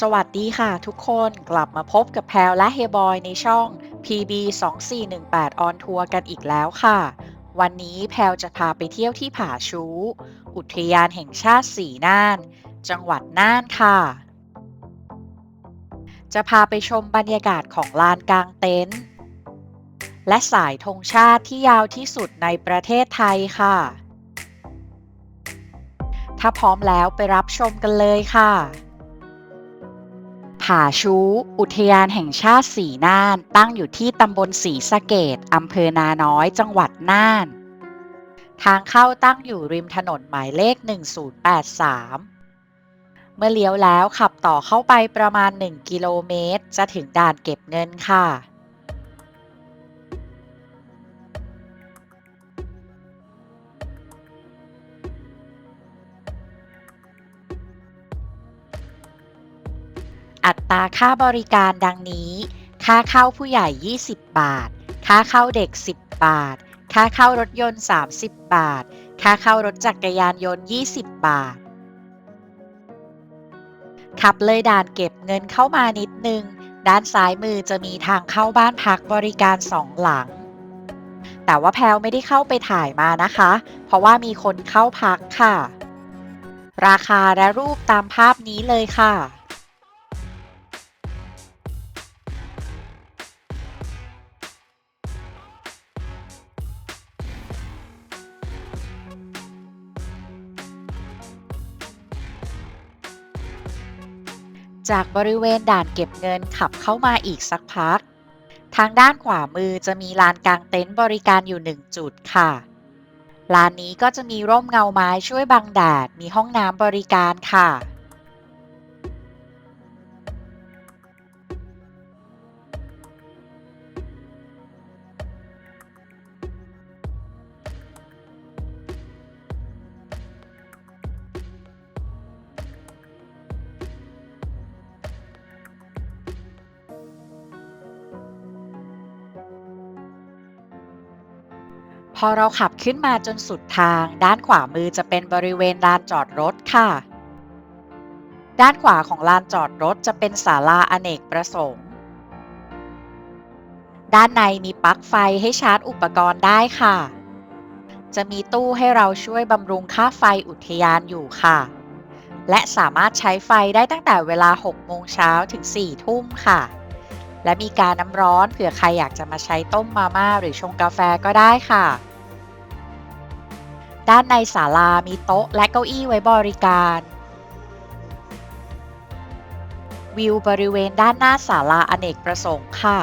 สวัสดีค่ะทุกคนกลับมาพบกับแพลและเฮยบอยในช่อง PB 2418 on tour กันอีกแล้วค่ะ วันนี้แพลจะพาไปเที่ยวที่ผาชู อุทยานแห่งชาติสีน่าน จังหวัดน่านค่ะ จะพาไปชมบรรยากาศของลานกลางเต็นท์และสายธงชาติที่ยาวที่สุดในประเทศไทยค่ะ ถ้าพร้อมแล้วไปรับชมกันเลยค่ะ ผาชูอุทยานแห่งชาติสีน่าน ตั้งอยู่ที่ตำบลสีสะเกดอำเภอนาน้อย จังหวัดน่าน ทางเข้าตั้งอยู่ริมถนนหมายเลข 1083 เมื่อเลี้ยวแล้วขับต่อเข้าไปประมาณ 1 กิโลเมตร จะถึงด่านเก็บเงินค่ะ อัตราค่าบริการดังนี้ ค่าเข้าผู้ใหญ่ 20 บาท ค่าเข้าเด็ก 10 บาท ค่าเข้ารถยนต์ 30 บาท ค่าเข้ารถจักรยานยนต์ 20 บาท ขับเลยด่านเก็บเงินเข้ามานิดนึง ด้านซ้ายมือจะมีทางเข้าบ้านพักบริการสองหลัง แต่ว่าแพลวไม่ได้เข้าไปถ่ายมานะคะ เพราะว่ามีคนเข้าพักค่ะ ราคาและรูปตามภาพนี้เลยค่ะ จากบริเวณด่านเก็บเงินขับเข้ามาอีกสักพัก ทางด้านขวามือจะมีลานกลางเต็นท์บริการอยู่หนึ่งจุดค่ะ ลานนี้ก็จะมีร่มเงาไม้ช่วยบังแดด มีห้องน้ำบริการค่ะ อเราขับขึ้นมาจนสุดทาง ด้านขวามือจะเป็นบริเวณลานจอดรถค่ะ ด้านขวาของลานจอดรถจะเป็นศาลาอเนกประสงค์ ด้านในมีปลั๊กไฟให้ชาร์จอุปกรณ์ได้ค่ะ จะมีตู้ให้เราช่วยบำรุงค่าไฟอุทยานอยู่ค่ะ และสามารถใช้ไฟได้ตั้งแต่เวลา 6 โมงเช้าถึง 4 ทุ่มค่ะและมีการน้ำร้อนเผื่อใครอยากจะมาใช้ต้มมาม่าหรือชงกาแฟก็ได้ค่ะ ด้านในศาลามีโต๊ะและเก้าอี้ไว้บริการ วิวบริเวณด้านหน้าศาลาอเนกประสงค์ค่ะ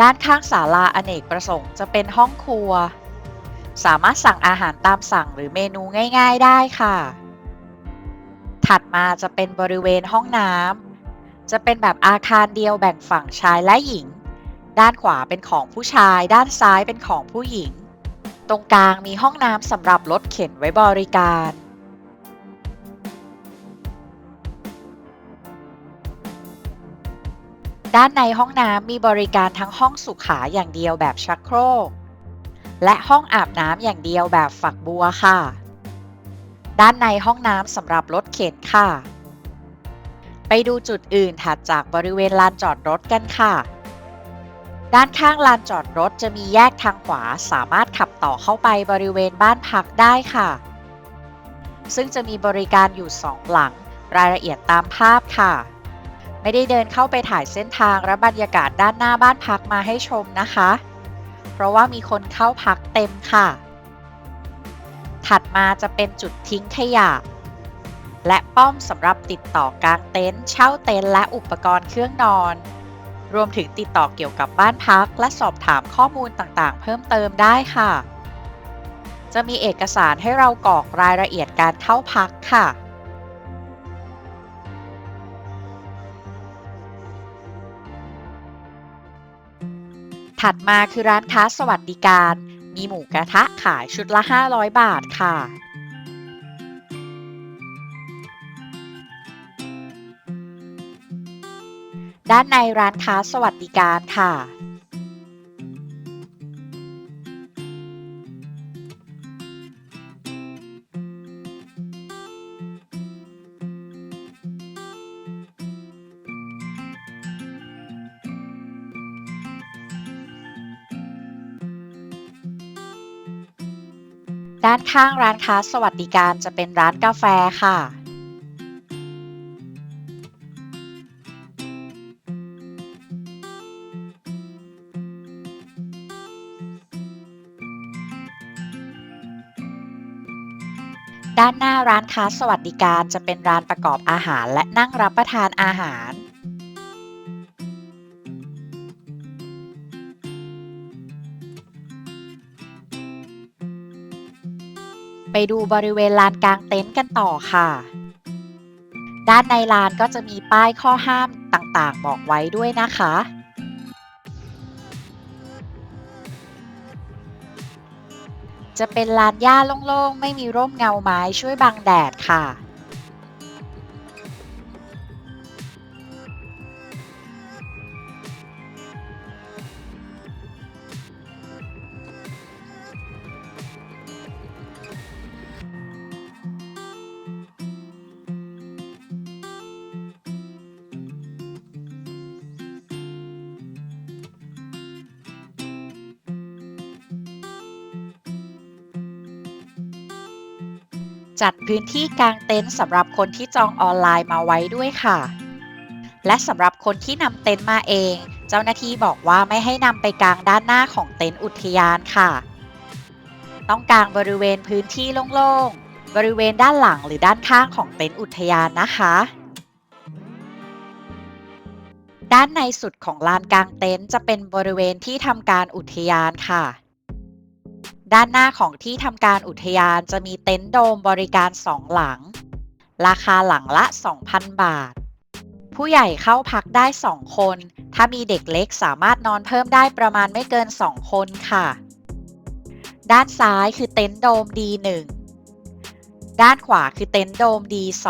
ด้านข้างศาลาอเนกประสงค์จะเป็นห้องครัว สามารถสั่งอาหารตามสั่งหรือเมนูง่าย ๆ ได้ค่ะ ถัดมาจะเป็นบริเวณห้องน้ำจะเป็นแบบอาคารเดียวแบ่งฝั่งชายและหญิง ด้านขวาเป็นของผู้ชาย ด้านซ้ายเป็นของผู้หญิง ตรงกลางมีห้องน้ำสำหรับรถเข็นไว้บริการ ด้านในห้องน้ำมีบริการทั้งห้องสุขาอย่างเดียวแบบชักโครก และห้องอาบน้ำอย่างเดียวแบบฝักบัวค่ะ ด้านในห้องน้ำสำหรับรถเข็นค่ะ ไปดูจุดอื่นถัดจากบริเวณลานจอดรถกันค่ะ ด้านข้างลานจอดรถจะมีแยกทางขวาสามารถขับต่อเข้าไปบริเวณบ้านพักได้ค่ะ ซึ่งจะมีบริการอยู่สองหลัง รายละเอียดตามภาพค่ะ ไม่ได้เดินเข้าไปถ่ายเส้นทางและบรรยากาศด้านหน้าบ้านพักมาให้ชมนะคะ เพราะว่ามีคนเข้าพักเต็มค่ะ ถัดมาจะเป็นจุดทิ้งขยะ และป้อมสำหรับติดต่อกางเต็นท์เช่าเต็นท์และอุปกรณ์เครื่องนอน รวมถึงติดต่อเกี่ยวกับบ้านพัก และสอบถามข้อมูลต่างๆ เพิ่มเติมได้ค่ะ จะมีเอกสารให้เรากรอกรายละเอียดการเข้าพักค่ะ ถัดมาคือร้านค้าสวัสดิการ มีหมูกระทะขายชุดละ 500 บาทค่ะ ด้านในร้านค้าสวัสดิการค่ะ ด้านข้างร้านค้าสวัสดิการจะเป็นร้านกาแฟค่ะ ด้านหน้าร้านค้าสวัสดิการจะเป็นร้านประกอบอาหารและนั่งรับประทานอาหาร ไปดูบริเวณลานกลางเต็นท์กันต่อค่ะ ด้านในลานก็จะมีป้ายข้อห้ามต่างๆ บอกไว้ด้วยนะคะ จะเป็นลานหญ้าโล่งๆ ไม่มีร่มเงาไม้ช่วยบังแดดค่ะ จัดพื้นที่กางเต็นท์สำหรับคนที่จองออนไลน์มาไว้ด้วยค่ะ และสำหรับคนที่นำเต็นท์มาเอง เจ้าหน้าที่บอกว่าไม่ให้นำไปกางด้านหน้าของเต็นท์อุทยานค่ะ ต้องกางบริเวณพื้นที่โล่งๆ บริเวณด้านหลังหรือด้านข้างของเต็นท์อุทยานนะคะ ด้านในสุดของลานกางเต็นท์จะเป็นบริเวณที่ทำการอุทยานค่ะ ด้านหน้าของที่ทำการอุทยานจะมีเต็นท์โดมบริการ2หลัง ราคาหลังละ 2,000 บาท ผู้ใหญ่เข้าพักได้ 2 คน ถ้ามีเด็กเล็กสามารถนอนเพิ่มได้ประมาณไม่เกิน 2 คนค่ะ ด้านซ้ายคือเต็นท์โดม D1 ด้านขวาคือเต็นท์โดม D2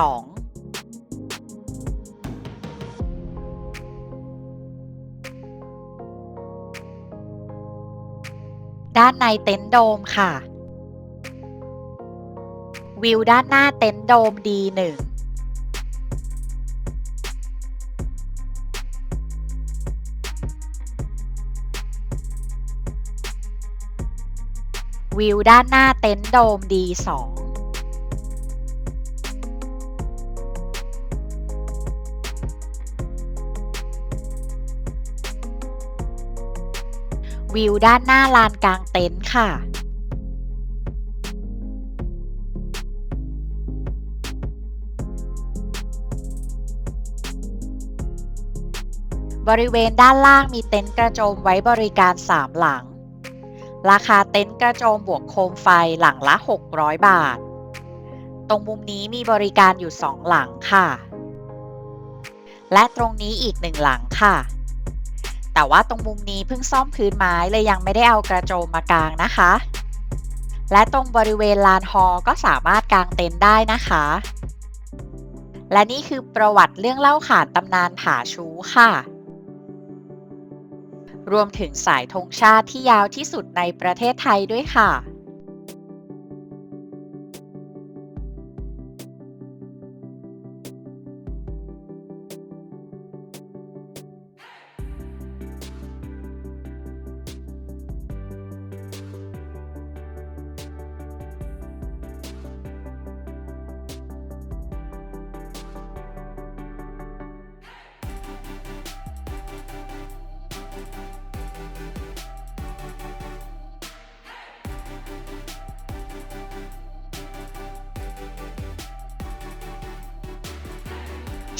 ด้านในเต็นท์โดมค่ะ วิวด้านหน้าเต็นท์โดม D1 วิวด้านหน้าเต็นท์โดม D2 วิวด้านหน้าลานกลางเต็นท์ค่ะบริเวณด้านล่างมีเต็นท์กระโจมไว้บริการ 3 หลัง ราคาเต็นท์กระโจมบวกโคมไฟหลังละ 600 บาท ตรงมุมนี้มีบริการอยู่ 2 หลังค่ะ และตรงนี้อีก1หลังค่ะ แต่ว่าตรงมุมนี้เพิ่งซ่อมพื้นไม้เลยยังไม่ได้เอากระโจมมากางนะคะ และตรงบริเวณลานฮอก็สามารถกางเต็นท์ได้นะคะ และนี่คือประวัติเรื่องเล่าขานตำนานผาชูค่ะ รวมถึงสายธงชาติที่ยาวที่สุดในประเทศไทยด้วยค่ะ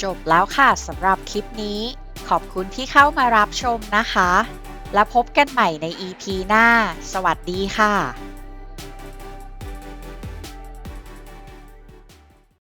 จบแล้วค่ะสำหรับคลิปนี้ ขอบคุณที่เข้ามารับชมนะคะ แล้วพบกันใหม่ใน EP หน้า สวัสดีค่ะ